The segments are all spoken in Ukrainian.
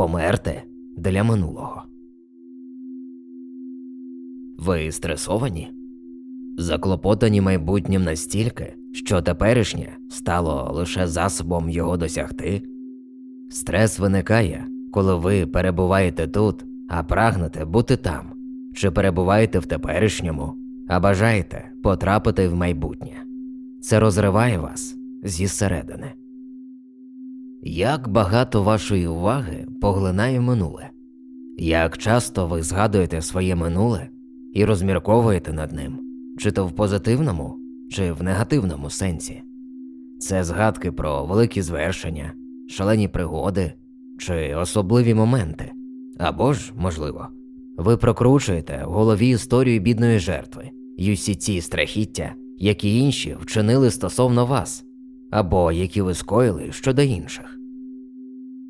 померти для минулого. Ви стресовані? Заклопотані майбутнім настільки, що теперішнє стало лише засобом його досягти? Стрес виникає, коли ви перебуваєте тут, а прагнете бути там, чи перебуваєте в теперішньому, а бажаєте потрапити в майбутнє. Це розриває вас зі середини. Як багато вашої уваги поглинає минуле? Як часто ви згадуєте своє минуле і розмірковуєте над ним, чи то в позитивному, чи в негативному сенсі? Це згадки про великі звершення, шалені пригоди чи особливі моменти, або ж, можливо, ви прокручуєте в голові історію бідної жертви і усі ці страхіття, які інші вчинили стосовно вас, або які ви скоїли щодо інших.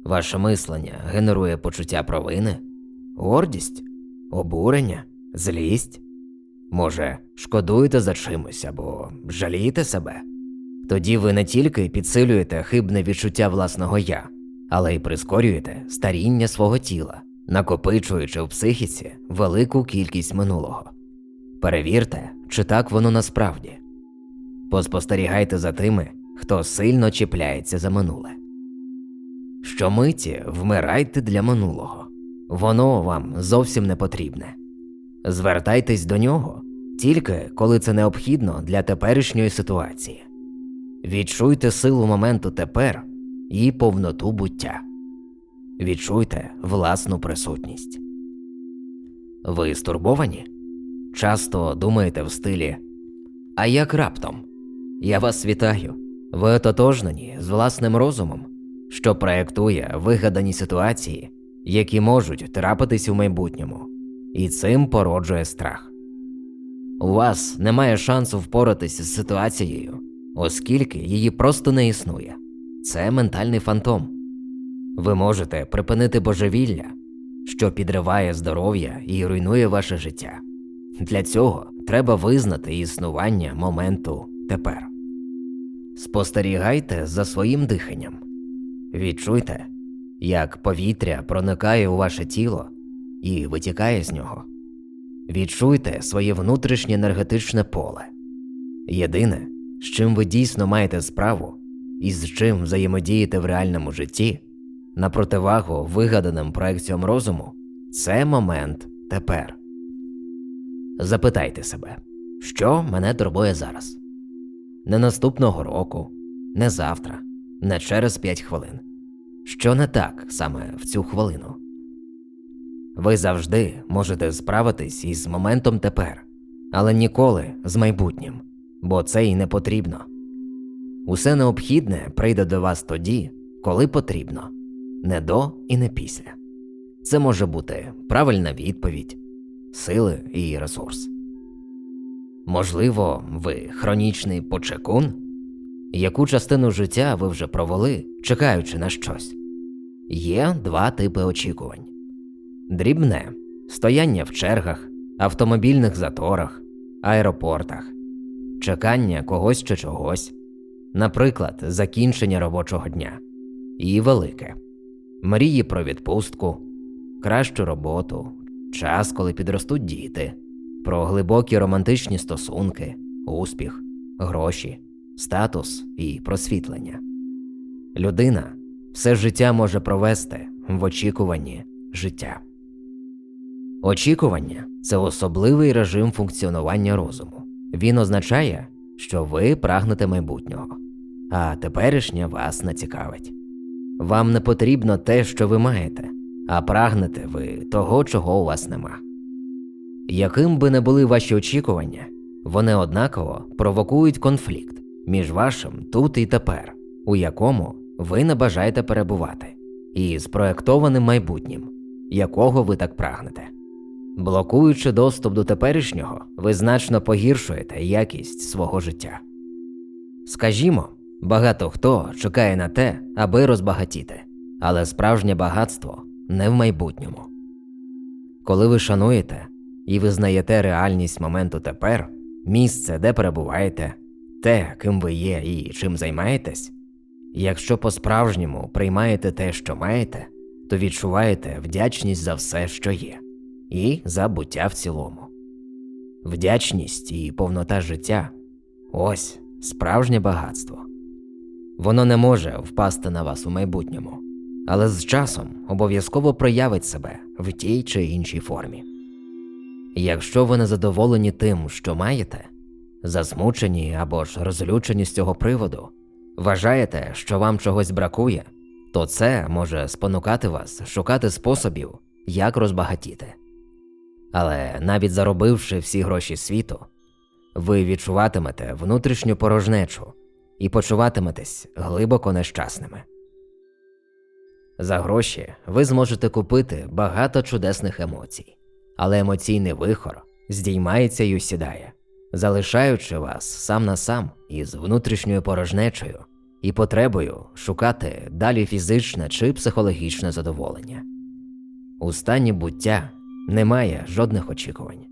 Ваше мислення генерує почуття провини, гордість, обурення, злість. Може, шкодуєте за чимось або жалієте себе? Тоді ви не тільки підсилюєте хибне відчуття власного я, але й прискорюєте старіння свого тіла, накопичуючи в психіці велику кількість минулого. Перевірте, чи так воно насправді. Поспостерігайте за тими, хто сильно чіпляється за минуле. Щомиті вмирайте для минулого, воно вам зовсім не потрібне. Звертайтесь до нього тільки коли це необхідно для теперішньої ситуації. Відчуйте силу моменту тепер і повноту буття. Відчуйте власну присутність. Ви стурбовані? Часто думаєте в стилі А як раптом? Я вас вітаю. Ви ототожнені з власним розумом, що проєктує вигадані ситуації, які можуть трапитись у майбутньому, і цим породжує страх. У вас немає шансу впоратися з ситуацією, оскільки її просто не існує. Це ментальний фантом. Ви можете припинити божевілля, що підриває здоров'я і руйнує ваше життя. Для цього треба визнати існування моменту тепер. Спостерігайте за своїм диханням. Відчуйте, як повітря проникає у ваше тіло і витікає з нього. Відчуйте своє внутрішнє енергетичне поле. Єдине, з чим ви дійсно маєте справу і з чим взаємодієте в реальному житті, на противагу вигаданим проекціям розуму, це момент тепер. Запитайте себе, що мене турбує зараз? Не наступного року, не завтра, не через 5 хвилин. Що не так саме в цю хвилину? Ви завжди можете справитись із моментом тепер, але ніколи з майбутнім, бо це й не потрібно. Усе необхідне прийде до вас тоді, коли потрібно, не до і не після. Це може бути правильна відповідь, сили і ресурс. Можливо, ви хронічний почекун? Яку частину життя ви вже провели, чекаючи на щось? Є два типи очікувань: дрібне стояння в чергах, автомобільних заторах, аеропортах, чекання когось чи чогось, наприклад, закінчення робочого дня, і велике мрії про відпустку, кращу роботу, час, коли підростуть діти, про глибокі романтичні стосунки, успіх, гроші, статус і просвітлення. Людина все життя може провести в очікуванні життя. Очікування це особливий режим функціонування розуму. Він означає, що ви прагнете майбутнього, а теперішнє вас не цікавить. Вам не потрібно те, що ви маєте, а прагнете ви того, чого у вас нема. Яким би не були ваші очікування, вони однаково провокують конфлікт між вашим тут і тепер, у якому ви не бажаєте перебувати, і спроектованим майбутнім, якого ви так прагнете. Блокуючи доступ до теперішнього, ви значно погіршуєте якість свого життя. Скажімо, багато хто чекає на те, аби розбагатіти, але справжнє багатство не в майбутньому. Коли ви шануєте і визнаєте реальність моменту тепер, місце, де перебуваєте, те, ким ви є і чим займаєтесь, якщо по-справжньому приймаєте те, що маєте, то відчуваєте вдячність за все, що є, і за буття в цілому. Вдячність і повнота життя ось справжнє багатство. Воно не може впасти на вас у майбутньому, але з часом обов'язково проявить себе в тій чи іншій формі. Якщо ви не задоволені тим, що маєте, засмучені або ж розлючені з цього приводу, вважаєте, що вам чогось бракує, то це може спонукати вас шукати способів, як розбагатіти. Але навіть заробивши всі гроші світу, ви відчуватимете внутрішню порожнечу і почуватиметесь глибоко нещасними. За гроші ви зможете купити багато чудесних емоцій, але емоційний вихор здіймається й усідає, залишаючи вас сам на сам із внутрішньою порожнечею і потребою шукати далі фізичне чи психологічне задоволення. У стані буття немає жодних очікувань.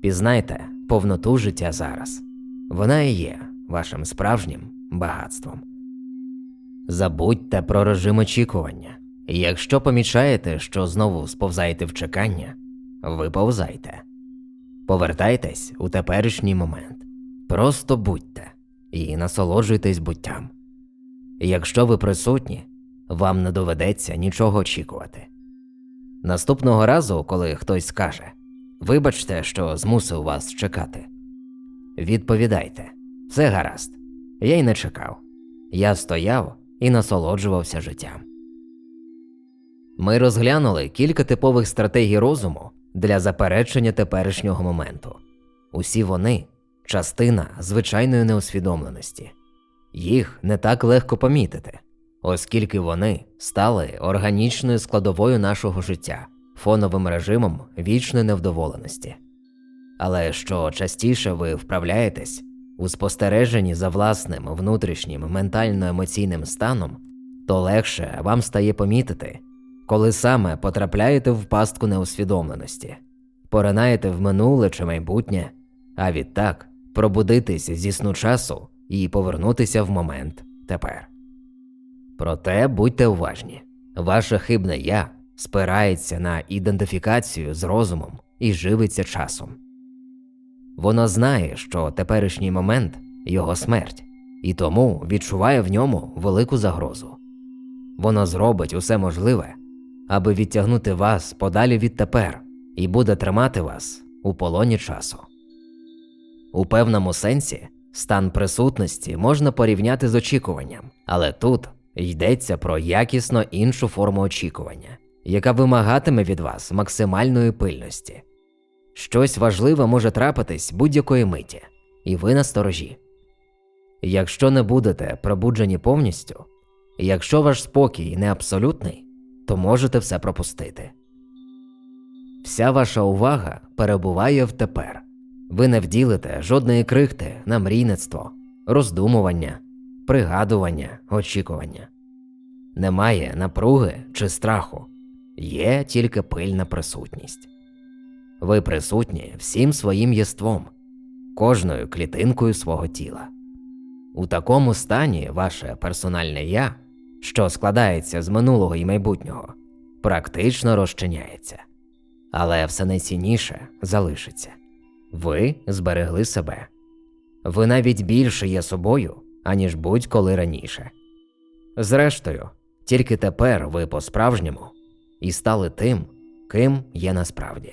Пізнайте повноту життя зараз. Вона і є вашим справжнім багатством. Забудьте про режим очікування. І Якщо помічаєте, що знову сповзаєте в чекання, виповзайте. Повертайтесь у теперішній момент. Просто будьте і насолоджуйтесь буттям. Якщо ви присутні, вам не доведеться нічого очікувати. Наступного разу, коли хтось скаже Вибачте, що змусив вас чекати. Відповідайте все гаразд. Я й не чекав. Я стояв і насолоджувався життям. Ми розглянули кілька типових стратегій розуму для заперечення теперішнього моменту. Усі вони частина звичайної неусвідомленості. Їх не так легко помітити, оскільки вони стали органічною складовою нашого життя, фоновим режимом вічної невдоволеності. Але що частіше ви вправляєтесь у спостереженні за власним внутрішнім ментально-емоційним станом, то легше вам стає помітити, коли саме потрапляєте в пастку неусвідомленості, поринаєте в минуле чи майбутнє, а відтак пробудитись зі сну часу і повернутися в момент тепер. Проте будьте уважні, ваше хибне я спирається на ідентифікацію з розумом і живиться часом. Воно знає, що теперішній момент його смерть, і тому відчуває в ньому велику загрозу. Воно зробить усе можливе, аби відтягнути вас подалі від тепер і буде тримати вас у полоні часу. У певному сенсі стан присутності можна порівняти з очікуванням, але тут йдеться про якісно іншу форму очікування, яка вимагатиме від вас максимальної пильності. Щось важливе може трапитись будь-якої миті, і ви на сторожі. Якщо не будете пробуджені повністю, якщо ваш спокій не абсолютний, то можете все пропустити. Вся ваша увага перебуває в тепер. Ви не вділите жодної крихти на мрійництво, роздумування, пригадування, очікування. Немає напруги чи страху, є тільки пильна присутність. Ви присутні всім своїм єством, кожною клітинкою свого тіла. У такому стані ваше персональне я, що складається з минулого і майбутнього, практично розчиняється, але все найцінніше залишиться. Ви зберегли себе. Ви навіть більше є собою, аніж будь-коли раніше. Зрештою, тільки тепер ви по-справжньому і стали тим, ким є насправді.